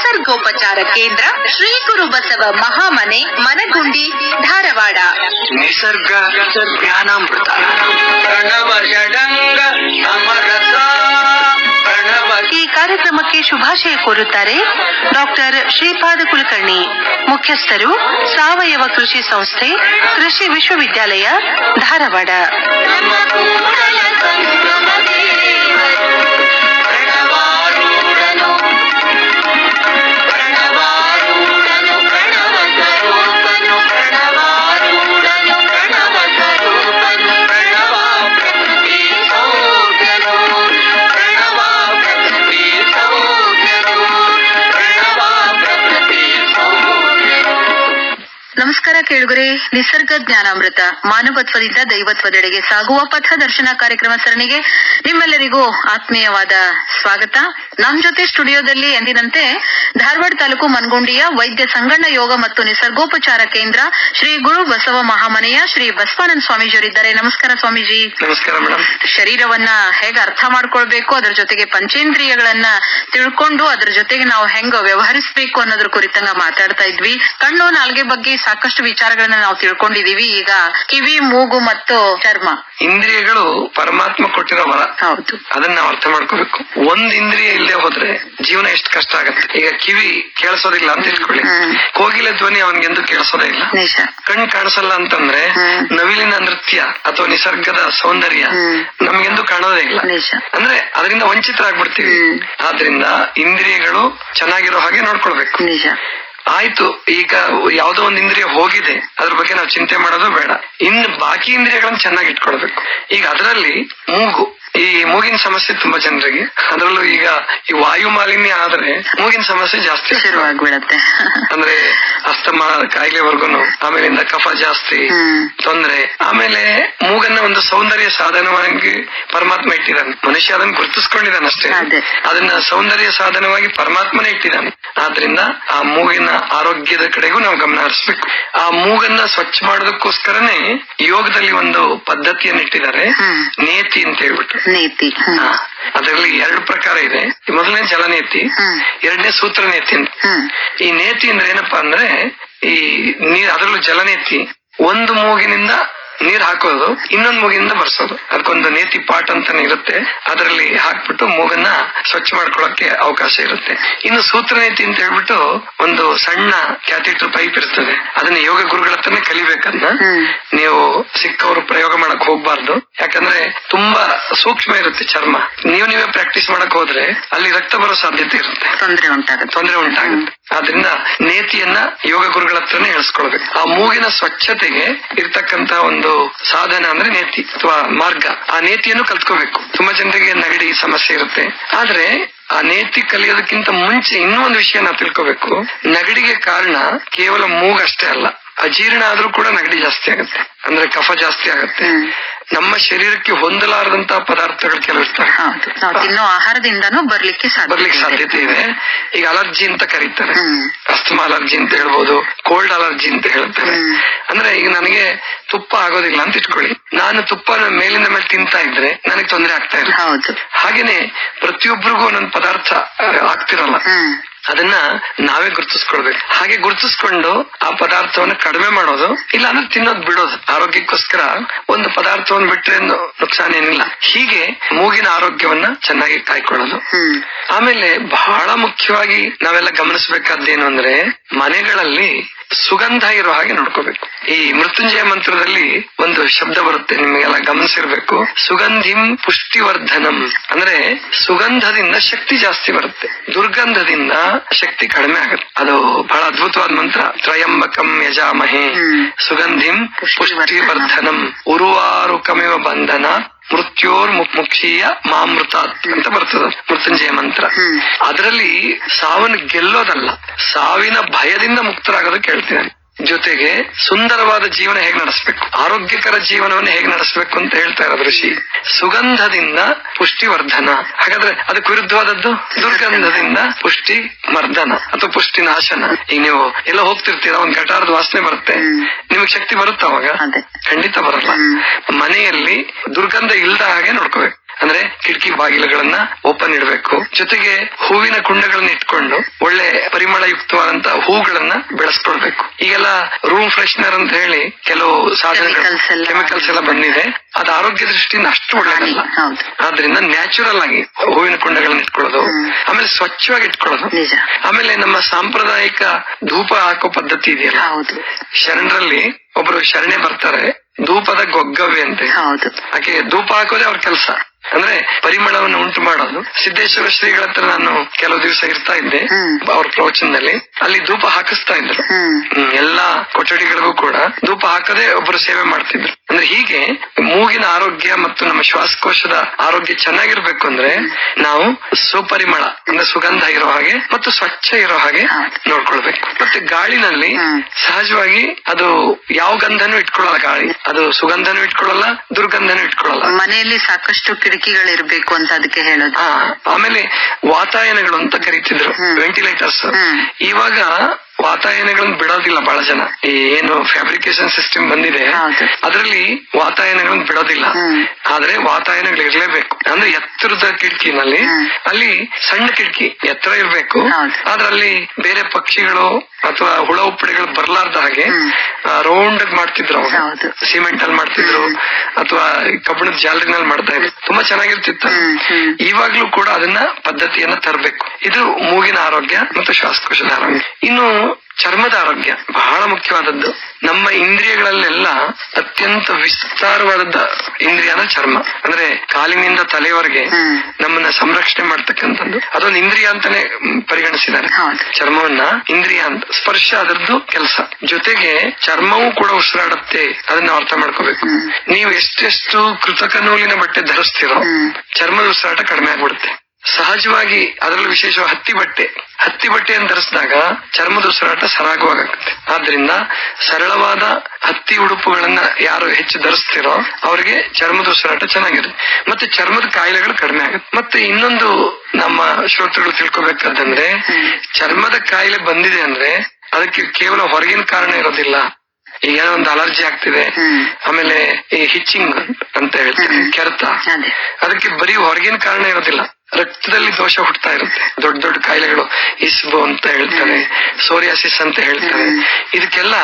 ನಿಸರ್ಗೋಪಚಾರ ಕೇಂದ್ರ ಶ್ರೀ ಗುರು ಬಸವ ಮಹಾಮನೆ ಮನಗುಂಡಿ ಧಾರವಾಡ. ನಿಸರ್ಗ ಜ್ಞಾನಾಮೃತ. ಪ್ರಣವ ಷಡಂಗ ಅಮರಸ. ಈ ಕಾರ್ಯಕ್ರಮಕ್ಕೆ ಶುಭಾಶಯ ಕೋರುತ್ತಾರೆ ಡಾಕ್ಟರ್ ಶ್ರೀಪಾದ ಕುಲಕರ್ಣಿ ಮುಖ್ಯಸ್ಥರು ಸಾವಯವ ಕೃಷಿ ಸಂಸ್ಥೆ ಕೃಷಿ ವಿಶ್ವವಿದ್ಯಾಲಯ ಧಾರವಾಡ. ನಮಸ್ಕಾರ ಕೇಳುಗರೆ ನಿಸರ್ಗ ಜ್ಞಾನಾಮೃತ ಮಾನವತ್ವದಿಂದ ದೈವತ್ವದೆಡೆಗೆ ಸಾಗುವ ಪಥ ದರ್ಶನ ಕಾರ್ಯಕ್ರಮ ಸರಣಿಗೆ ನಿಮ್ಮೆಲ್ಲರಿಗೂ ಆತ್ಮೀಯವಾದ ಸ್ವಾಗತ. ನಮ್ಮ ಜೊತೆ ಸ್ಟುಡಿಯೋದಲ್ಲಿ ಎಂದಿನಂತೆ ಧಾರವಾಡ ತಾಲೂಕು ಮನಗುಂಡಿಯ ವೈದ್ಯ ಸಂಗಣ್ಣ ಯೋಗ ಮತ್ತು ನಿಸರ್ಗೋಪಚಾರ ಕೇಂದ್ರ ಶ್ರೀ ಗುರು ಬಸವ ಮಹಾಮನೆಯ ಶ್ರೀ ಬಸವಾನಂದ ಸ್ವಾಮೀಜಿಯವರಿದ್ದಾರೆ. ನಮಸ್ಕಾರ ಸ್ವಾಮೀಜಿ. ನಮಸ್ಕಾರ ಮೇಡಮ್ ಶರೀರವನ್ನ ಹೇಗೆ ಅರ್ಥ ಮಾಡ್ಕೊಳ್ಬೇಕು ಅದ್ರ ಜೊತೆಗೆ ಪಂಚೇಂದ್ರಿಯಗಳನ್ನ ತಿಳ್ಕೊಂಡು ಅದ್ರ ಜೊತೆಗೆ ನಾವು ಹೆಂಗ ವ್ಯವಹರಿಸಬೇಕು ಅನ್ನೋದ್ರ ಕುರಿತಂಗ ಮಾತಾಡ್ತಾ ಇದ್ವಿ. ಕಣ್ಣು ನಾಲ್ಗೆ ಬಗ್ಗೆ ಸಾಕಷ್ಟು ವಿಚಾರಗಳನ್ನ ನಾವು ತಿಳ್ಕೊಂಡಿದೀವಿ. ಈಗ ಕಿವಿ ಮೂಗು ಮತ್ತು ಚರ್ಮ. ಇಂದ್ರಿಯಗಳು ಪರಮಾತ್ಮ ಕೊಟ್ಟಿರೋ ವರ ಹೌದು. ಅದನ್ನ ನಾವು ಅರ್ಥ ಮಾಡ್ಕೋಬೇಕು. ಒಂದ್ ಇಂದ್ರಿಯ ಇಲ್ಲದೆ ಹೋದ್ರೆ ಜೀವನ ಎಷ್ಟು ಕಷ್ಟ ಆಗುತ್ತೆ. ಈಗ ಕಿವಿ ಕೇಳಿಸೋದಿಲ್ಲ ಅಂತ ಇಟ್ಕೊಳ್ಳಿ. ಕೋಗಿಲ ಧ್ವನಿ ಅವನಿಗೆಂದು ಕೇಳಿಸೋದೇ ಇಲ್ಲ. ಕಣ್ ಕಾಣಿಸಲ್ಲ ಅಂತಂದ್ರೆ ನವಿಲಿನ ನೃತ್ಯ ಅಥವಾ ನಿಸರ್ಗದ ಸೌಂದರ್ಯ ನಮಗೆಂದು ಕಾಣೋದೇ ಇಲ್ಲ. ಅಂದ್ರೆ ಅದರಿಂದ ವಂಚಿತರಾಗ್ಬಿಡ್ತೀವಿ. ಆದ್ರಿಂದ ಇಂದ್ರಿಯಗಳು ಚೆನ್ನಾಗಿರೋ ಹಾಗೆ ನೋಡ್ಕೊಳ್ಬೇಕು. ಆಯ್ತು, ಈಗ ಯಾವ್ದೋ ಒಂದ್ ಇಂದ್ರಿಯ ಹೋಗಿದೆ, ಅದ್ರ ಬಗ್ಗೆ ನಾವು ಚಿಂತೆ ಮಾಡೋದು ಬೇಡ. ಇನ್ ಬಾಕಿ ಇಂದ್ರಿಯಗಳನ್ನ ಚೆನ್ನಾಗಿ ಇಟ್ಕೊಳ್ಬೇಕು. ಈಗ ಅದರಲ್ಲಿ ಮೂಗು ಈ ಮೂಗಿನ ಸಮಸ್ಯೆ ತುಂಬಾ ಜನರಿಗೆ. ಅದರಲ್ಲೂ ಈಗ ಈ ವಾಯು ಮಾಲಿನ್ಯ ಆದ್ರೆ ಮೂಗಿನ ಸಮಸ್ಯೆ ಜಾಸ್ತಿ. ಶುರುವಾಗ್ಬಿಡತ್ತೆ ಅಂದ್ರೆ ಅಸ್ತಮ ಕಾಯಿಲೆವರೆಗೂ ಆಮೇಲಿಂದ ಕಫ ಜಾಸ್ತಿ ತೊಂದರೆ. ಆಮೇಲೆ ಮೂಗನ್ನ ಒಂದು ಸೌಂದರ್ಯ ಸಾಧನವಾಗಿ ಪರಮಾತ್ಮ ಇಟ್ಟಿದ್ದಾನೆ. ಮನುಷ್ಯ ಅದನ್ನ ಗುರುತಿಸ್ಕೊಂಡಿದ್ದಾನೆ ಅಷ್ಟೇ. ಅದನ್ನ ಸೌಂದರ್ಯ ಸಾಧನವಾಗಿ ಪರಮಾತ್ಮನೇ ಇಟ್ಟಿದ್ದಾನೆ. ಆದ್ರಿಂದ ಆ ಮೂಗಿನ ಆರೋಗ್ಯದ ಕಡೆಗೂ ನಾವು ಗಮನ ಹರಿಸ್ಬೇಕು. ಆ ಮೂಗನ್ನ ಸ್ವಚ್ಛ ಮಾಡೋದಕ್ಕೋಸ್ಕರನೇ ಯೋಗದಲ್ಲಿ ಒಂದು ಪದ್ಧತಿಯನ್ನು ಇಟ್ಟಿದ್ದಾರೆ. ನೇತಿ ಅಂತ ಹೇಳ್ಬಿಟ್ಟು. ನೀತಿ ಹಾ. ಅದರಲ್ಲಿ ಎರಡು ಪ್ರಕಾರ ಇದೆ ಮೊದಲನೇ ಜಲನೇತಿ. ಎರಡನೇ ಸೂತ್ರ ನೇತಿ ಅಂತ ಈ ನೇತಿ ಅಂದ್ರೆ ಏನಪ್ಪಾ ಅಂದ್ರೆ ಈ ನೀರ್ ಅದರಲ್ಲೂ ಜಲನೇತಿ ಒಂದು ಮೂಗಿನಿಂದ ನೀರ್ ಹಾಕೋದು ಇನ್ನೊಂದ್ ಮೂಗಿಂದ ಬರ್ಸೋದು. ಅದಕ್ಕೊಂದು ನೇತಿ ಪಾಟ್ ಅಂತಾನೆ ಇರುತ್ತೆ. ಅದರಲ್ಲಿ ಹಾಕ್ಬಿಟ್ಟು ಮೂಗನ್ನ ಸ್ವಚ್ಛ ಮಾಡ್ಕೊಳಕ್ಕೆ ಅವಕಾಶ ಇರುತ್ತೆ. ಇನ್ನು ಸೂತ್ರ ನೇತಿ ಅಂತ ಹೇಳ್ಬಿಟ್ಟು ಒಂದು ಸಣ್ಣ ಕ್ಯಾಥೆಟರ್ ಪೈಪ್ ಇರ್ತದೆ. ಅದನ್ನ ಯೋಗ ಗುರುಗಳ ಹತ್ರನೇ ಕಲಿಬೇಕನ್ನ ನೀವು ಸಿಕ್ಕವರು ಪ್ರಯೋಗ ಮಾಡಕ್ ಹೋಗ್ಬಾರ್ದು. ಯಾಕಂದ್ರೆ ತುಂಬಾ ಸೂಕ್ಷ್ಮ ಇರುತ್ತೆ ಚರ್ಮ. ನೀವು ನೀವೇ ಪ್ರಾಕ್ಟೀಸ್ ಮಾಡಕ್ ಹೋದ್ರೆ ಅಲ್ಲಿ ರಕ್ತ ಬರೋ ಸಾಧ್ಯತೆ ಇರುತ್ತೆ. ತೊಂದರೆ ಉಂಟಾಗುತ್ತೆ. ತೊಂದರೆ ಉಂಟಾಗುತ್ತೆ. ಆದ್ರಿಂದ ನೇತಿಯನ್ನ ಯೋಗ ಗುರುಗಳ ಹತ್ರನೇ ಹೇಳಿಸ್ಕೊಳ್ಬೇಕು ಆ ಮೂಗಿನ ಸ್ವಚ್ಛತೆಗೆ ಇರ್ತಕ್ಕಂತ ಒಂದು ಸಾಧನ ಅಂದ್ರೆ ನೇತಿ ಅಥವಾ ಮಾರ್ಗ. ಆ ನೇತಿಯನ್ನು ಕಲ್ತ್ಕೋಬೇಕು. ತುಂಬಾ ಜನರಿಗೆ ನಗಡಿ ಸಮಸ್ಯೆ ಇರುತ್ತೆ. ಆದ್ರೆ ಆ ನೇತಿ ಕಲಿಯೋದಕ್ಕಿಂತ ಮುಂಚೆ ಇನ್ನೂ ಒಂದು ವಿಷಯ ನಾವು ತಿಳ್ಕೋಬೇಕು. ನಗಡಿಗೆ ಕಾರಣ ಕೇವಲ ಮೂಗಷ್ಟೇ ಅಲ್ಲ. ಅಜೀರ್ಣ ಆದ್ರೂ ಕೂಡ ನಗಡಿ ಜಾಸ್ತಿ ಆಗುತ್ತೆ. ಅಂದ್ರೆ ಕಫ ಜಾಸ್ತಿ ಆಗುತ್ತೆ. ನಮ್ಮ ಶರೀರಕ್ಕೆ ಹೊಂದಲಾರದಂತಹ ಪದಾರ್ಥಗಳು ಕೆಲವು ಇರ್ತಾರೆ ಹೌದು. ನಾವು ತಿನ್ನೋ ಆಹಾರದಿಂದನೂ ಬರ್ಲಿಕ್ಕೆ ಬರ್ಲಿಕ್ಕೆ ಸಾಧ್ಯ ಸಾಧ್ಯತೆ ಇದೆ. ಈಗ ಅಲರ್ಜಿ ಅಂತ ಕರೀತಾರೆ. ಅಸ್ತಮಾ ಅಲರ್ಜಿ ಅಂತ ಹೇಳ್ಬೋದು ಕೋಲ್ಡ್ ಅಲರ್ಜಿ ಅಂತ ಹೇಳ್ತಾರೆ. ಅಂದ್ರೆ ಈಗ ನನಗೆ ತುಪ್ಪ ಆಗೋದಿಲ್ಲ ಅಂತ ಇಟ್ಕೊಳ್ಳಿ. ನಾನು ತುಪ್ಪನ ಮೇಲಿಂದ ಮೇಲೆ ತಿಂತಾ ಇದ್ರೆ ನನಗೆ ತೊಂದರೆ ಆಗ್ತಾ ಇಲ್ಲ ಹಾಗೇನೆ ಪ್ರತಿಯೊಬ್ಬರಿಗೂ ಒಂದೊಂದು ಪದಾರ್ಥ ಆಗ್ತಿರಲ್ಲ. ಅದನ್ನ ನಾವೇ ಗುರುತಿಸ್ಕೊಳ್ಬೇಕು. ಹಾಗೆ ಗುರುತಿಸ್ಕೊಂಡು ಆ ಪದಾರ್ಥವನ್ನ ಕಡಿಮೆ ಮಾಡೋದು ಇಲ್ಲ ಅಂದ್ರೆ ತಿನ್ನೋದು ಬಿಡೋದು. ಆರೋಗ್ಯಕ್ಕೋಸ್ಕರ ಒಂದು ಪದಾರ್ಥವನ್ನು ಬಿಟ್ರೆ ನುಕ್ಸಾನ ಏನಿಲ್ಲ. ಹೀಗೆ ಮೂಗಿನ ಆರೋಗ್ಯವನ್ನ ಚೆನ್ನಾಗಿ ಕಾಯ್ಕೊಳ್ಳೋದು. ಆಮೇಲೆ ಬಹಳ ಮುಖ್ಯವಾಗಿ ನಾವೆಲ್ಲ ಗಮನಿಸಬೇಕಾದ್ದೇನು ಅಂದ್ರೆ ಮನೆಗಳಲ್ಲಿ ಸುಗಂಧ ಇರೋ ಹಾಗೆ ನೋಡ್ಕೋಬೇಕು. ಈ ಮೃತ್ಯುಂಜಯ ಮಂತ್ರದಲ್ಲಿ ಒಂದು ಶಬ್ದ ಬರುತ್ತೆ ನಿಮಗೆಲ್ಲ ಗಮನಿಸಿರ್ಬೇಕು. ಸುಗಂಧಿಂ ಪುಷ್ಟಿವರ್ಧನಂ. ಅಂದ್ರೆ ಸುಗಂಧದಿಂದ ಶಕ್ತಿ ಜಾಸ್ತಿ ಬರುತ್ತೆ. ದುರ್ಗಂಧದಿಂದ ಶಕ್ತಿ ಕಡಿಮೆ ಆಗುತ್ತೆ. ಅದು ಬಹಳ ಅದ್ಭುತವಾದ ಮಂತ್ರ. ತ್ರಯಂಬಕಂ ಯಜಾಮಹೇ ಸುಗಂಧಿಂ ಪುಷ್ಟಿವರ್ಧನಂ. ಉರುವಾರು ಕಮಿವ ಬಂಧನ ಮೃತ್ಯೋರ್ ಮುಖ ಮುಕ್ಷೀಯ ಮಾಮೃತ ಅಂತ ಬರ್ತದ. ಮೃತ್ಯುಂಜಯ ಮಂತ್ರ. ಅದರಲ್ಲಿ ಸಾವನ್ನು ಗೆಲ್ಲೋದಲ್ಲ. ಸಾವಿನ ಭಯದಿಂದ ಮುಕ್ತರಾಗೋದಕ್ಕೆ ಹೇಳ್ತೀನಿ ಜೊತೆಗೆ ಸುಂದರವಾದ ಜೀವನ ಹೇಗೆ ನಡೆಸಬೇಕು? ಆರೋಗ್ಯಕರ ಜೀವನವನ್ನು ಹೇಗೆ ನಡೆಸಬೇಕು ಅಂತ ಹೇಳ್ತಾ ಇರೋದು ಋಷಿ. ಸುಗಂಧದಿಂದ ಪುಷ್ಟಿವರ್ಧನ. ಹಾಗಾದ್ರೆ ಅದಕ್ಕೆ ವಿರುದ್ಧವಾದದ್ದು? ದುರ್ಗಂಧದಿಂದ ಪುಷ್ಟಿ ಮರ್ಧನ ಅಥವಾ ಪುಷ್ಟಿ ನಾಶನ ಈಗ ನೀವು ಎಲ್ಲ ಹೋಗ್ತಿರ್ತೀರಾ ಒಂದ್ ಗಟಾರದ ವಾಸನೆ ಬರುತ್ತೆ. ನಿಮಗೆ ಶಕ್ತಿ ಬರುತ್ತ ಅವಾಗ? ಖಂಡಿತ ಬರಲ್ಲ. ಮನೆಯಲ್ಲಿ ದುರ್ಗಂಧ ಇಲ್ದ ಹಾಗೆ ನೋಡ್ಕೋಬೇಕು. ಅಂದ್ರೆ ಕಿಟಕಿ ಬಾಗಿಲುಗಳನ್ನ ಓಪನ್ ಇಡಬೇಕು. ಜೊತೆಗೆ ಹೂವಿನ ಕುಂಡಗಳನ್ನ ಇಟ್ಕೊಂಡು ಒಳ್ಳೆ ಪರಿಮಳಯುಕ್ತವಾದಂತ ಹೂಗಳನ್ನ ಬೆಳೆಸ್ಕೊಳ್ಬೇಕು. ಈಗೆಲ್ಲ ರೂಮ್ ಫ್ರೆಶ್ನರ್ ಅಂತ ಹೇಳಿ ಕೆಲವು ಸಾಧನಗಳು ಕೆಮಿಕಲ್ಸ್ ಎಲ್ಲ ಬಂದಿದೆ. ಅದು ಆರೋಗ್ಯ ದೃಷ್ಟಿಯಿಂದ ಅಷ್ಟು ಒಳ್ಳೆಯದಲ್ಲ. ಹೌದು ಆದ್ರಿಂದ ನ್ಯಾಚುರಲ್ ಆಗಿ ಹೂವಿನ ಕುಂಡಗಳನ್ನ ಇಟ್ಕೊಳ್ಳೋದು ಆಮೇಲೆ ಸ್ವಚ್ಛವಾಗಿ ಇಟ್ಕೊಳ್ಳೋದು. ಆಮೇಲೆ ನಮ್ಮ ಸಾಂಪ್ರದಾಯಿಕ ಧೂಪ ಹಾಕೋ ಪದ್ಧತಿ ಇದೆಯಲ್ಲ? ಶರಣರಲ್ಲಿ ಒಬ್ರು ಶರಣೆ ಬರ್ತಾರೆ ಧೂಪದ ಗೊಗ್ಗವೆ ಅಂತ. ಆಕೆ ಧೂಪ ಹಾಕೋದೇ ಅವ್ರ ಕೆಲಸ. ಅಂದ್ರೆ ಪರಿಮಳವನ್ನು ಉಂಟು ಮಾಡೋದು. ಸಿದ್ದೇಶ್ವರ ಶ್ರೀಗಳ ಹತ್ರ ನಾನು ಕೆಲವು ದಿವಸ ಇರ್ತಾ ಇದ್ದೆ. ಅವ್ರ ಪ್ರವಚನದಲ್ಲಿ. ಅಲ್ಲಿ ಧೂಪ ಹಾಕಿಸ್ತಾ ಇದ್ರು. ಎಲ್ಲಾ ಕೊಠಡಿಗಳಿಗೂ ಕೂಡ ಧೂಪ ಹಾಕದೆ ಒಬ್ಬರು ಸೇವೆ ಮಾಡ್ತಿದ್ರು. ಅಂದ್ರೆ ಹೀಗೆ ಮೂಗಿನ ಆರೋಗ್ಯ ಮತ್ತು ನಮ್ಮ ಶ್ವಾಸಕೋಶದ ಆರೋಗ್ಯ ಚೆನ್ನಾಗಿರ್ಬೇಕು ಅಂದ್ರೆ ನಾವು ಸುಪರಿಮಳ ಅಂದ್ರೆ ಸುಗಂಧ ಇರೋ ಹಾಗೆ ಮತ್ತು ಸ್ವಚ್ಛ ಇರೋ ಹಾಗೆ. ನೋಡ್ಕೊಳ್ಬೇಕು. ಮತ್ತೆ ಗಾಳಿನಲ್ಲಿ ಸಹಜವಾಗಿ ಅದು ಯಾವ ಗಂಧನೂ ಇಟ್ಕೊಳ್ಳಲ್ಲ ಗಾಳಿ. ಅದು ಸುಗಂಧನೂ ಇಟ್ಕೊಳ್ಳಲ್ಲ ದುರ್ಗಂಧನೂ ಇಟ್ಕೊಳ್ಳಲ್ಲ. ಮನೆಯಲ್ಲಿ ಸಾಕಷ್ಟು ಕಿಟಕಿಗಳಿರ್ಬೇಕು ಅಂತ ಅದಕ್ಕೆ ಹೇಳೋದು. ಆಮೇಲೆ ವಾತಾಯನಗಳು ಅಂತ ಕರೀತಿದ್ರು. ವೆಂಟಿಲೇಟರ್ಸ್ ಇವಾಗ ವಾತಾಯನಗಳನ್ನ ಬಿಡೋದಿಲ್ಲ ಬಹಳ ಜನ. ಈ ಏನು ಫ್ಯಾಬ್ರಿಕೇಶನ್ ಸಿಸ್ಟಮ್ ಬಂದಿದೆ. ಅದರಲ್ಲಿ ವಾತಾಯನಗಳನ್ನ ಬಿಡೋದಿಲ್ಲ. ಆದ್ರೆ ವಾತಾಯನಗಳು ಇರಲೇಬೇಕು. ಅಂದ್ರೆ ಎತ್ತರದ ಕಿಟಕಿನಲ್ಲಿ. ಅಲ್ಲಿ ಸಣ್ಣ ಕಿಟಕಿ ಎತ್ತರ ಇರಬೇಕು. ಅದರಲ್ಲಿ ಬೇರೆ ಪಕ್ಷಿಗಳು ಅಥವಾ ಹುಳ ಉಪ್ಪಡಿಗಳು ಬರ್ಲಾರ್ದ ಹಾಗೆ. ರೌಂಡ್ ಮಾಡ್ತಿದ್ರು ಸಿಮೆಂಟ್ ಅಲ್ಲಿ ಮಾಡ್ತಿದ್ರು ಅಥವಾ ಕಬ್ಬಿಣದ ಜಾಲರಿನಲ್ಲಿ ಮಾಡ್ತಾ ಇದ್ರು. ತುಂಬಾ ಚೆನ್ನಾಗಿರ್ತಿತ್ತು. ಇವಾಗ್ಲೂ ಕೂಡ ಅದನ್ನ ಪದ್ಧತಿಯನ್ನ ತರಬೇಕು. ಇದು ಮೂಗಿನ ಆರೋಗ್ಯ ಮತ್ತು ಶ್ವಾಸಕೋಶದ ಆರೋಗ್ಯ. ಇನ್ನು ಚರ್ಮದ ಆರೋಗ್ಯ ಬಹಳ ಮುಖ್ಯವಾದದ್ದು. ನಮ್ಮ ಇಂದ್ರಿಯಗಳಲ್ಲೆಲ್ಲ ಅತ್ಯಂತ ವಿಸ್ತಾರವಾದದ್ದ ಇಂದ್ರಿಯನ ಚರ್ಮ. ಅಂದ್ರೆ ಕಾಲಿನಿಂದ ತಲೆಯವರೆಗೆ. ನಮ್ಮನ್ನ ಸಂರಕ್ಷಣೆ ಮಾಡ್ತಕ್ಕಂಥದ್ದು. ಅದೊಂದು ಇಂದ್ರಿಯ ಅಂತಾನೆ ಪರಿಗಣಿಸಿದ್ದಾರೆ. ಚರ್ಮವನ್ನ ಇಂದ್ರಿಯ ಅಂತ. ಸ್ಪರ್ಶ ಅದರದ್ದು ಕೆಲಸ. ಜೊತೆಗೆ ಚರ್ಮವೂ ಕೂಡ ಉಸಿರಾಡುತ್ತೆ. ಅದನ್ನ ಅರ್ಥ ಮಾಡ್ಕೋಬೇಕು. ನೀವು ಎಷ್ಟೆಷ್ಟು ಕೃತಕ ನೂಲಿನ ಬಟ್ಟೆ ಧರಿಸ್ತೀರೋ. ಚರ್ಮದ ಉಸಿರಾಟ ಕಡಿಮೆ ಆಗ್ಬಿಡುತ್ತೆ. ಸಹಜವಾಗಿ ಅದರಲ್ಲೂ ವಿಶೇಷವಾಗಿ ಹತ್ತಿ ಬಟ್ಟೆ. ಹತ್ತಿ ಬಟ್ಟೆಯನ್ನು ಧರಿಸಿದಾಗ ಚರ್ಮದ ಉಸಿರಾಟ ಸರಾಗವಾಗುತ್ತೆ. ಆದ್ರಿಂದ ಸರಳವಾದ ಹತ್ತಿ ಉಡುಪುಗಳನ್ನ ಯಾರು ಹೆಚ್ಚು ಧರಿಸ್ತಿರೋ ಅವರಿಗೆ ಚರ್ಮದ ಉಸಿರಾಟ ಚೆನ್ನಾಗಿರುತ್ತೆ. ಮತ್ತೆ ಚರ್ಮದ ಕಾಯಿಲೆಗಳು ಕಡಿಮೆ ಆಗುತ್ತೆ. ಮತ್ತೆ ಇನ್ನೊಂದು ನಮ್ಮ ಶ್ರೋತೃಗಳು ತಿಳ್ಕೊಬೇಕಾದಂದ್ರೆ. ಚರ್ಮದ ಕಾಯಿಲೆ ಬಂದಿದೆ ಅಂದ್ರೆ ಅದಕ್ಕೆ ಕೇವಲ ಹೊರಗಿನ ಕಾರಣ ಇರೋದಿಲ್ಲ. ಈಗ ಏನೋ ಒಂದು ಅಲರ್ಜಿ ಆಗ್ತಿದೆ. ಆಮೇಲೆ ಈ ಹಿಚ್ಚಿಂಗ್ ಅಂತ ಹೇಳ್ತೀವಿ. ಕೆರೆತ. ಅದಕ್ಕೆ ಬರೀ ಹೊರಗಿನ ಕಾರಣ ಇರೋದಿಲ್ಲ. ರಕ್ತದಲ್ಲಿ ದೋಷ ಹುಟ್ಟತಾ ಇರುತ್ತೆ. ದೊಡ್ಡ ದೊಡ್ಡ ಕಾಯಿಲೆಗಳು ಇಸ್ಬು ಅಂತ ಹೇಳ್ತಾರೆ ಸೋರಿಯಾಸಿಸ್ ಅಂತ ಹೇಳ್ತಾರೆ. ಇದಕ್ಕೆಲ್ಲ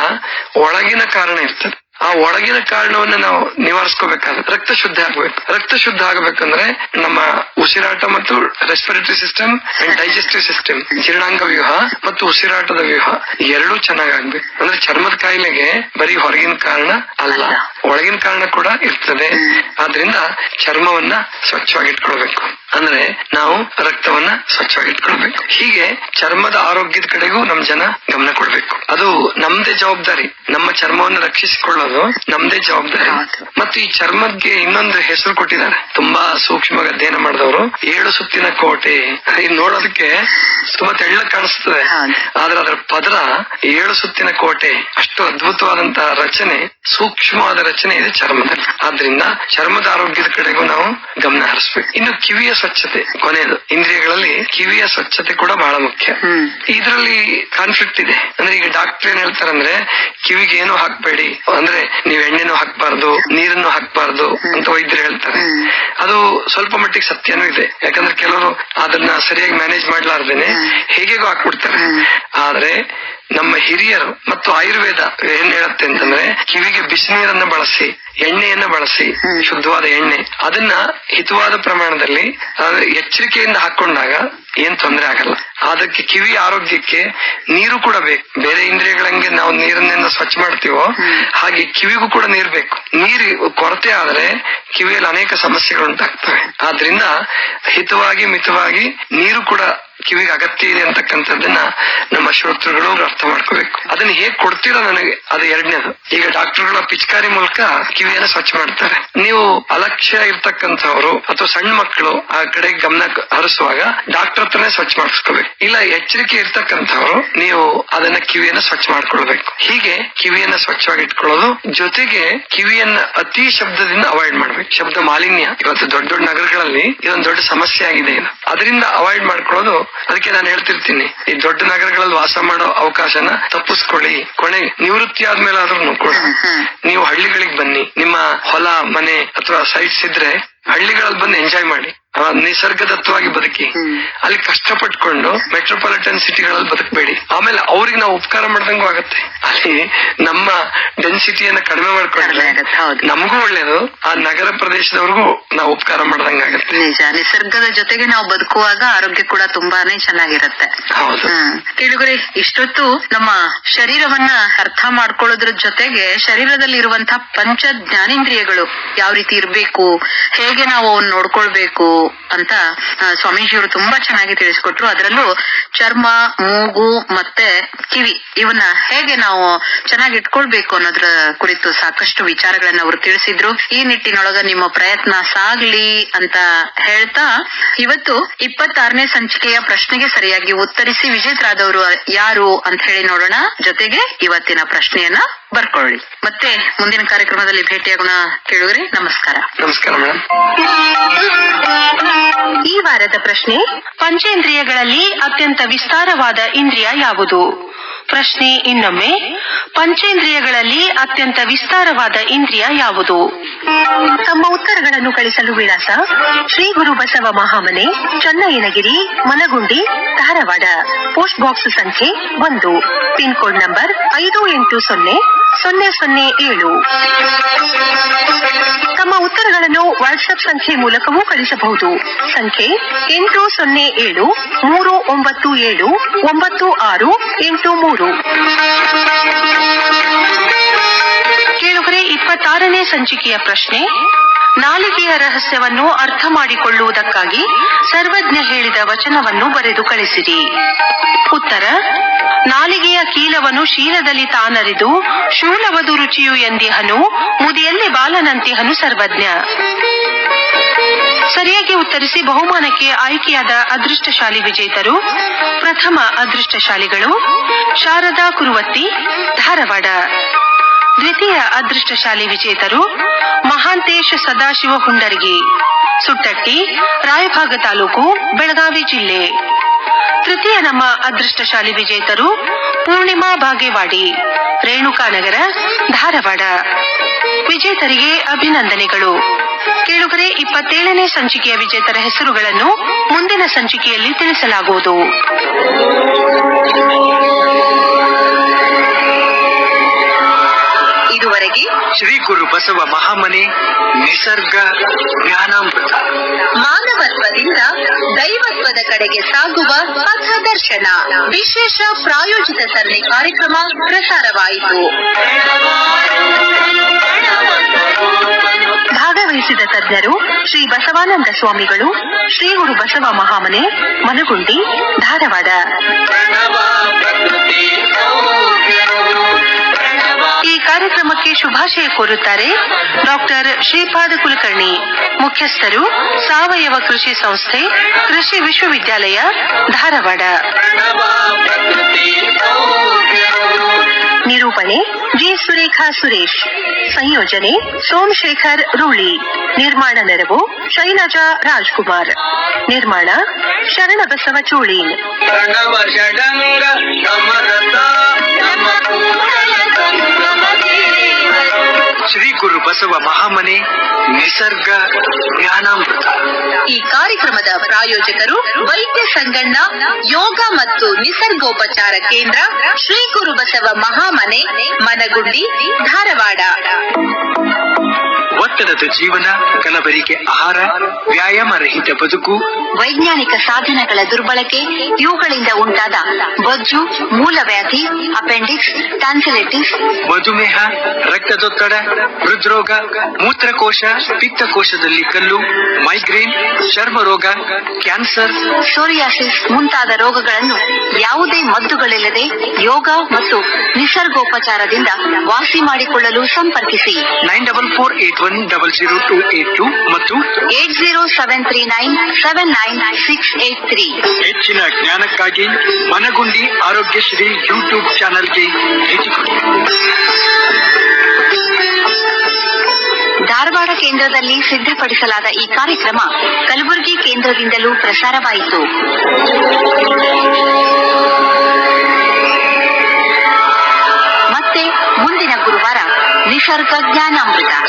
ಒಳಗಿನ ಕಾರಣ ಇರ್ತದೆ. ಆ ಒಳಗಿನ ಕಾರಣವನ್ನ ನಾವು ನಿವಾರಿಸ್ಕೋಬೇಕಾದ್ರೆ ರಕ್ತ ಶುದ್ಧ ಆಗ್ಬೇಕು. ರಕ್ತ ಶುದ್ಧ ಆಗಬೇಕಂದ್ರೆ ನಮ್ಮ ಉಸಿರಾಟ ಮತ್ತು respiratory system and digestive system ಜೀರ್ಣಾಂಗ ವ್ಯೂಹ ಮತ್ತು ಉಸಿರಾಟದ ವ್ಯೂಹ ಎರಡೂ ಚೆನ್ನಾಗಾಗ್ಬೇಕು ಅಂದ್ರೆ ಚರ್ಮದ ಕಾಯಿಲೆಗೆ ಬರೀ ಹೊರಗಿನ ಕಾರಣ ಅಲ್ಲ. ಒಳಗಿನ ಕಾರಣ ಕೂಡ ಇರ್ತದೆ. ಆದ್ರಿಂದ ಚರ್ಮವನ್ನ ಸ್ವಚ್ಛವಾಗಿ ಇಟ್ಕೊಳ್ಬೇಕು ಅಂದ್ರೆ ನಾವು ರಕ್ತವನ್ನ ಸ್ವಚ್ಛವಾಗಿ ಇಟ್ಕೊಳ್ಬೇಕು ಹೀಗೆ ಚರ್ಮದ ಆರೋಗ್ಯದ ಕಡೆಗೂ ನಮ್ ಜನ ಗಮನ ಕೊಡ್ಬೇಕು. ಅದು ನಮ್ದೇ ಜವಾಬ್ದಾರಿ. ನಮ್ಮ ಚರ್ಮವನ್ನು ರಕ್ಷಿಸಿಕೊಳ್ಳೋದು ನಮ್ದೇ ಜವಾಬ್ದಾರಿ. ಮತ್ತು ಈ ಚರ್ಮಕ್ಕೆ ಇನ್ನೊಂದು ಹೆಸರು ಕೊಟ್ಟಿದ್ದಾರೆ. ತುಂಬಾ ಸೂಕ್ಷ್ಮವಾಗಿ ಅಧ್ಯಯನ ಮಾಡಿದವರು. ಏಳು ಸುತ್ತಿನ ಕೋಟೆ. ಇದು ನೋಡೋದಕ್ಕೆ ತುಂಬಾ ತೆಳ್ಳ ಕಾಣಿಸ್ತದೆ. ಆದ್ರೆ ಅದರ ಪದರ ಏಳು ಸುತ್ತಿನ ಕೋಟೆ. ಅಷ್ಟು ಅದ್ಭುತವಾದಂತಹ ರಚನೆ ಸೂಕ್ಷ್ಮವಾದ ರಚನೆ ಇದೆ ಚರ್ಮದಲ್ಲಿ. ಆದ್ರಿಂದ ಚರ್ಮದ ಆರೋಗ್ಯದ ಕಡೆಗೂ ನಾವು ಗಮನ ಹರಿಸ್ಬೇಕು. ಇನ್ನು ಕಿವಿಯ ಸ್ವಚ್ಛತೆ ಕೊನೆಯದು. ಇಂದ್ರಿಯಗಳಲ್ಲಿ ಕಿವಿಯ ಸ್ವಚ್ಛತೆ ಕೂಡ ಬಹಳ ಮುಖ್ಯ. ಇದರಲ್ಲಿ ಕಾನ್ಫ್ಲಿಕ್ಟ್ ಇದೆ. ಅಂದ್ರೆ ಈಗ ಡಾಕ್ಟರ್ ಏನ್ ಹೇಳ್ತಾರಂದ್ರೆ ಕಿವಿಗೆ ಏನು ಹಾಕ್ಬೇಡಿ. ಅಂದ್ರೆ ನೀವ್ ಎಣ್ಣೆನೂ ಹಾಕ್ಬಾರ್ದು ನೀರನ್ನು ಹಾಕ್ಬಾರ್ದು ಅಂತ ವೈದ್ಯರು ಹೇಳ್ತಾರೆ. ಅದು ಸ್ವಲ್ಪ ಮಟ್ಟಿಗೆ ಸತ್ಯನೂ ಇದೆ. ಯಾಕಂದ್ರೆ ಕೆಲವರು ಅದನ್ನ ಸರಿಯಾಗಿ ಮ್ಯಾನೇಜ್ ಮಾಡ್ಲಾರ್ದೇನೆ ಹೇಗೆಗೂ ಹಾಕ್ಬಿಡ್ತಾರೆ. ಆದ್ರೆ ನಮ್ಮ ಹಿರಿಯರು ಮತ್ತು ಆಯುರ್ವೇದ ಏನ್ ಹೇಳುತ್ತೆ ಅಂತಂದ್ರೆ ಕಿವಿಗೆ ಬಿಸಿನೀರನ್ನ ಬಳಸಿ ಎಣ್ಣೆಯನ್ನ ಬಳಸಿ ಶುದ್ಧವಾದ ಎಣ್ಣೆ. ಅದನ್ನ ಹಿತವಾದ ಪ್ರಮಾಣದಲ್ಲಿ ಎಚ್ಚರಿಕೆಯಿಂದ ಹಾಕೊಂಡಾಗ ಏನ್ ತೊಂದರೆ ಆಗಲ್ಲ. ಅದಕ್ಕೆ ಕಿವಿ ಆರೋಗ್ಯಕ್ಕೆ ನೀರು ಕೂಡ ಬೇಕು. ಬೇರೆ ಇಂದ್ರಿಯಗಳಂಗೆ ನಾವು ನೀರನ್ನೆಲ್ಲ ಸ್ವಚ್ಛ ಮಾಡ್ತೀವೋ ಹಾಗೆ ಕಿವಿಗೂ ಕೂಡ ನೀರು ಬೇಕು. ನೀರು ಕೊರತೆ ಆದ್ರೆ ಕಿವಿಯಲ್ಲಿ ಅನೇಕ ಸಮಸ್ಯೆಗಳು ಉಂಟಾಗ್ತವೆ. ಆದ್ರಿಂದ ಹಿತವಾಗಿ ಮಿತವಾಗಿ ನೀರು ಕೂಡ ಕಿವಿಗೆ ಅಗತ್ಯ ಇದೆ ಅಂತಕ್ಕಂಥದ್ದನ್ನ ನಮ್ಮ ಶ್ರೋತೃಗಳು ಅರ್ಥ ಮಾಡ್ಕೋಬೇಕು. ಅದನ್ನ ಹೇಗ್ ಕೊಡ್ತೀರೋ ನನಗೆ ಅದು ಎರಡನೇದು. ಈಗ ಡಾಕ್ಟರ್ಗಳ ಪಿಚ್ಕಾರಿ ಮೂಲಕ ಕಿವಿಯನ್ನ ಸ್ವಚ್ಛ ಮಾಡ್ತಾರೆ. ನೀವು ಅಲಕ್ಷ್ಯ ಇರ್ತಕ್ಕಂಥವ್ರು ಅಥವಾ ಸಣ್ಣ ಮಕ್ಕಳು ಆ ಕಡೆ ಗಮನ ಹರಿಸುವಾಗ ಡಾಕ್ಟರ್ ಹತ್ರನೇ ಸ್ವಚ್ಛ ಮಾಡಿಸ್ಕೋಬೇಕು. ಇಲ್ಲ ಎಚ್ಚರಿಕೆ ಇರ್ತಕ್ಕಂಥವ್ರು ನೀವು ಅದನ್ನ ಕಿವಿಯನ್ನ ಸ್ವಚ್ಛ ಮಾಡ್ಕೊಳ್ಬೇಕು. ಹೀಗೆ ಕಿವಿಯನ್ನ ಸ್ವಚ್ಛವಾಗಿ ಇಟ್ಕೊಳ್ಳೋದು ಜೊತೆಗೆ ಕಿವಿಯನ್ನ ಅತಿ ಶಬ್ದದಿಂದ ಅವಾಯ್ಡ್ ಮಾಡ್ಬೇಕು. ಶಬ್ದ ಮಾಲಿನ್ಯ. ಇವತ್ತು ದೊಡ್ಡ ದೊಡ್ಡ ನಗರಗಳಲ್ಲಿ ಇದೊಂದು ದೊಡ್ಡ ಸಮಸ್ಯೆ ಆಗಿದೆ ಅದರಿಂದ ಅವಾಯ್ಡ್ ಮಾಡ್ಕೊಳ್ಳೋದು ಅದಕ್ಕೆ ನಾನು ಹೇಳ್ತಿರ್ತೀನಿ ಈ ದೊಡ್ಡ ನಗರಗಳಲ್ಲಿ ವಾಸ ಮಾಡೋ ಅವಕಾಶನ ತಪ್ಪಿಸ್ಕೊಳ್ಳಿ ಕೊನೆ ನಿವೃತ್ತಿ ಆದ್ಮೇಲೆ ಆದ್ರೂ ಕೂಡ. ನೀವು ಹಳ್ಳಿಗಳಿಗೆ ಬನ್ನಿ ನಿಮ್ಮ ಹೊಲ ಮನೆ ಅಥವಾ ಸೈಟ್ಸ್ ಇದ್ರೆ ಹಳ್ಳಿಗಳಲ್ಲಿ ಬಂದು ಎಂಜಾಯ್ ಮಾಡಿ ನಿಸರ್ಗದತ್ತವಾಗಿ ಬದುಕಿ. ಅಲ್ಲಿ ಅಲ್ಲಿ ಕಷ್ಟಪಟ್ಕೊಂಡು ಮೆಟ್ರೋಪಾಲಿಟನ್ ಸಿಟಿಗಳಲ್ಲಿ ಬದುಕಬೇಡಿ. ಆಮೇಲೆ ಅವ್ರಿಗೆ ನಾವು ಉಪಕಾರ ಮಾಡ್ದಂಗೂ ಆಗತ್ತೆ. ಅಲ್ಲಿ ನಮ್ಮ ಡೆನ್ಸಿಟಿಯನ್ನ ಕಡಿಮೆ ಮಾಡ್ಕೊಂಡ್ರೆ ಆಗತ್ತೆ, ನಮಗೂ ಒಳ್ಳೇದು. ಆ ನಗರ ಪ್ರದೇಶದವ್ರಿಗೂ ನಾವು ಉಪಕಾರ ಮಾಡ್ದಂಗಾಗತ್ತೆ ನಿಜ. ನಿಸರ್ಗದ ಜೊತೆಗೆ ನಾವು ಬದುಕುವಾಗ ಆರೋಗ್ಯ ಕೂಡ ತುಂಬಾನೇ ಚೆನ್ನಾಗಿರುತ್ತೆ. ಹೌದು. ಕೇಳುಗರೆ ಇಷ್ಟೊತ್ತು ನಮ್ಮ ಶರೀರವನ್ನ ಅರ್ಥ ಮಾಡ್ಕೊಳ್ಳೋದ್ರ ಜೊತೆಗೆ ಶರೀರದಲ್ಲಿ ಇರುವಂತಹ ಪಂಚ ಜ್ಞಾನೇಂದ್ರಿಯಗಳು ಯಾವ ರೀತಿ ಇರಬೇಕು? ಹೇಗೆ ನಾವು ಅವನ್ನ ನೋಡ್ಕೊಳ್ಬೇಕು? ಅಂತ ಸ್ವಾಮೀಜಿಯವರು ತುಂಬಾ ಚೆನ್ನಾಗಿ ತಿಳಿಸ್ಕೊಟ್ರು. ಅದರಲ್ಲೂ ಚರ್ಮ, ಮೂಗು ಮತ್ತೆ ಕಿವಿ ಇವನ್ನ ಹೇಗೆ ನಾವು ಚೆನ್ನಾಗಿ ಇಟ್ಕೊಳ್ಬೇಕು ಅನ್ನೋದ್ರ ಕುರಿತು ಸಾಕಷ್ಟು ವಿಚಾರಗಳನ್ನ ಅವರು ತಿಳಿಸಿದ್ರು. ಈ ನಿಟ್ಟಿನೊಳಗ ನಿಮ್ಮ ಪ್ರಯತ್ನ ಸಾಗ್ಲಿ ಅಂತ ಹೇಳ್ತಾ, ಇವತ್ತು ಇಪ್ಪತ್ತಾರನೇ ಸಂಚಿಕೆಯ ಪ್ರಶ್ನೆಗೆ ಸರಿಯಾಗಿ ಉತ್ತರಿಸಿ ವಿಜೇತರಾದವರು ಯಾರು ಅಂತ ಹೇಳಿ ನೋಡೋಣ. ಜೊತೆಗೆ ಇವತ್ತಿನ ಪ್ರಶ್ನೆಯನ್ನ ಬರ್ಕೊಳ್ಳಿ. ಮತ್ತೆ ಮುಂದಿನ ಕಾರ್ಯಕ್ರಮದಲ್ಲಿ ಭೇಟಿಯಾಗೋಣ ಕೇಳುವ್ರಿ ನಮಸ್ಕಾರ. ನಮಸ್ಕಾರ ಈ ವಾರದ ಪ್ರಶ್ನೆ ಪಂಚೇಂದ್ರಿಯಗಳಲ್ಲಿ ಅತ್ಯಂತ ವಿಸ್ತಾರವಾದ ಇಂದ್ರಿಯ ಯಾವುದು? ಪ್ರಶ್ನೆ ಇನ್ನೊಮ್ಮೆ ಪಂಚೇಂದ್ರಿಯಗಳಲ್ಲಿ ಅತ್ಯಂತ ವಿಸ್ತಾರವಾದ ಇಂದ್ರಿಯ ಯಾವುದು? ತಮ್ಮ ಉತ್ತರಗಳನ್ನು ಕಳಿಸಲು ವಿಳಾಸ ಶ್ರೀ ಗುರು ಬಸವ ಮಹಾಮನೆ, ಚನ್ನಯ್ಯನಗಿರಿ, ಮನಗುಂಡಿ, ಧಾರವಾಡ. ಪೋಸ್ಟ್ ಬಾಕ್ಸ್ ಸಂಖ್ಯೆ ಒಂದು. ಪಿನ್ ಕೋಡ್ ನಂಬರ್ ಐದು ಎಂಟು ಸೊನ್ನೆ ಸೊನ್ನೆ ಸೊನ್ನೆ ಏಳು. ತಮ್ಮ ಉತ್ತರಗಳನ್ನು ವಾಟ್ಸ್ಆಪ್ ಸಂಖ್ಯೆ ಮೂಲಕವೂ ಕಳಿಸಬಹುದು. ಸಂಖ್ಯೆ ಎಂಟು ಸೊನ್ನೆ ಏಳು ಮೂರು ಒಂಬತ್ತು ಏಳು ಒಂಬತ್ತು ಆರು ಎಂಟು ಮೂರು. ಸಂಚಿಕೆಯ ಪ್ರಶ್ನೆ, ನಾಲಿಗೆಯ ರಹಸ್ಯವನ್ನು ಅರ್ಥ ಮಾಡಿಕೊಳ್ಳುವುದಕ್ಕಾಗಿ ಸರ್ವಜ್ಞ ಹೇಳಿದ ವಚನವನ್ನು ಬರೆದು ಕಳಿಸಿರಿ. ಉತ್ತರ, ನಾಲಿಗೆಯ ಕೀಲವನ್ನು ಶೀಲದಲ್ಲಿ ತಾನರಿದು, ಶೂಲವದು ರುಚಿಯು ಎಂದಿಹನು, ಮುದಿಯಲ್ಲಿ ಬಾಲನಂತಿಹನು ಸರ್ವಜ್ಞ. ಸರಿಯಾಗಿ ಉತ್ತರಿಸಿ ಬಹುಮಾನಕ್ಕೆ ಆಯ್ಕೆಯಾದ ಅದೃಷ್ಟಶಾಲಿ ವಿಜೇತರು, ಪ್ರಥಮ ಅದೃಷ್ಟಶಾಲಿಗಳು, ಶಾರದಾ ಕುರುವತ್ತಿ, ಧಾರವಾಡ. ದ್ವಿತೀಯ ಅದೃಷ್ಟಶಾಲಿ ವಿಜೇತರು ಮಹಾಂತೇಶ್ ಸದಾಶಿವ ಹುಂಡರ್ಗಿ, ಸುಟ್ಟಟ್ಟಿ, ರಾಯಭಾಗ ತಾಲೂಕು, ಬೆಳಗಾವಿ ಜಿಲ್ಲೆ. ತೃತೀಯ ನಮ್ಮ ಅದೃಷ್ಟಶಾಲಿ ವಿಜೇತರು ಪೂರ್ಣಿಮಾ ಬಾಗೇವಾಡಿ, ರೇಣುಕಾನಗರ, ಧಾರವಾಡ. ವಿಜೇತರಿಗೆ ಅಭಿನಂದನೆಗಳು. ಕೇಳುಗರೆ, ಇಪ್ಪತ್ತೇಳನೇ ಸಂಚಿಕೆಯ ವಿಜೇತರ ಹೆಸರುಗಳನ್ನು ಮುಂದಿನ ಸಂಚಿಕೆಯಲ್ಲಿ ತಿಳಿಸಲಾಗುವುದು. ಬಸವ ಮಹಾಮನೆ ನಿಸರ್ಗ ಜ್ಞಾನಾಮೃತ. ಮಾನವತ್ವದಿಂದ ದೈವತ್ವದ ಕಡೆಗೆ ಸಾಗುವ ಪಥದರ್ಶನ ವಿಶೇಷ ಪ್ರಾಯೋಜಿತ ಸರಣಿ ಕಾರ್ಯಕ್ರಮ ಪ್ರಸಾರವಾಯಿತು. ಭಾಗವಹಿಸಿದ ತಜ್ಞರು ಶ್ರೀ ಬಸವಾನಂದ ಸ್ವಾಮಿಗಳು ಶ್ರೀ ಗುರು ಬಸವ ಮಹಾಮನೆ, ಮನಗುಂಡಿ, ಧಾರವಾಡ. ಕಾರ್ಯಕ್ರಮಕ್ಕೆ ಶುಭಾಶಯ ಕೋರುತ್ತಾರೆ ಡಾಕ್ಟರ್ ಶ್ರೀಪಾದ ಕುಲಕರ್ಣಿ. ಮುಖ್ಯಸ್ಥರು, ಸಾವಯವ ಕೃಷಿ ಸಂಸ್ಥೆ, ಕೃಷಿ ವಿಶ್ವವಿದ್ಯಾಲಯ, ಧಾರವಾಡ. ನಿರೂಪಣೆ ಜಿ. ಸುರೇಖಾ ಸುರೇಶ್. ಸಂಯೋಜನೆ ಸೋಮಶೇಖರ್ ರೂಳಿ. ನಿರ್ಮಾಣ ನೆರವು ಶೈಲಜಾ ರಾಜ್ಕುಮಾರ್. ನಿರ್ಮಾಣ ಶರಣಬಸವ ಚೋಳೀನ್. ಶ್ರೀ ಗುರು ಬಸವ ಮಹಾಮನೆ ನಿಸರ್ಗ ಜ್ಞಾನಾಮೃತ. ಈ ಕಾರ್ಯಕ್ರಮದ ಪ್ರಾಯೋಜಕರು ವೈದ್ಯ ಸಂಗಣ್ಣ, ಯೋಗ ಮತ್ತು ನಿಸರ್ಗೋಪಚಾರ ಕೇಂದ್ರ ಶ್ರೀ ಗುರು ಬಸವ ಮಹಾಮನೆ, ಮನಗುಂಡಿ, ಧಾರವಾಡ. ಒತ್ತಡದ ಜೀವನ ಕಲಬರಿಕೆ ಆಹಾರ ವ್ಯಾಯಾಮ ರಹಿತ ಬದುಕು ವೈಜ್ಞಾನಿಕ ಸಾಧನಗಳ ದುರ್ಬಳಕೆ ಇವುಗಳಿಂದ ಉಂಟಾದ ಬೊಜ್ಜು ಮೂಲವ್ಯಾಧಿ ಅಪೆಂಡಿಕ್ಸ್ ಟಾನ್ಸಿಲೆಟಿಸ್ ಮಧುಮೇಹ ರಕ್ತದೊತ್ತಡ ಹೃದ್ರೋಗ ಮೂತ್ರಕೋಶ ಪಿತ್ತಕೋಶದಲ್ಲಿ ಕಲ್ಲು ಮೈಗ್ರೇನ್ ಚರ್ಮ ರೋಗ ಕ್ಯಾನ್ಸರ್. ಸೋರಿಯಾಸಿಸ್ ಮುಂತಾದ ರೋಗಗಳನ್ನು ಯಾವುದೇ ಮದ್ದುಗಳಿಲ್ಲದೆ ಯೋಗ ಮತ್ತು ನಿಸರ್ಗೋಪಚಾರದಿಂದ ವಾಸಿ ಮಾಡಿಕೊಳ್ಳಲು ಸಂಪರ್ಕಿಸಿ. Nine double four eight one double zero two eight two ಮತ್ತು eight zero seven three nine seven nine six eight three ಹೆಚ್ಚಿನ ಜ್ಞಾನಕ್ಕಾಗಿ ಮನಗುಂಡಿ ಆರೋಗ್ಯಶ್ರೀ ಯೂಟ್ಯೂಬ್ ಚಾನೆಲ್ಗೆ ಭೇಟಿ ಕೊಡಿ. ಧಾರವಾಡ ಕೇಂದ್ರದಲ್ಲಿ ಸಿದ್ಧಪಡಿಸಲಾದ ಈ ಕಾರ್ಯಕ್ರಮ ಕಲಬುರಗಿ ಕೇಂದ್ರದಿಂದಲೂ ಪ್ರಸಾರವಾಯಿತು. ಮತ್ತೆ ಮುಂದಿನ ಗುರುವಾರ निसर्ग ज्ञानामृता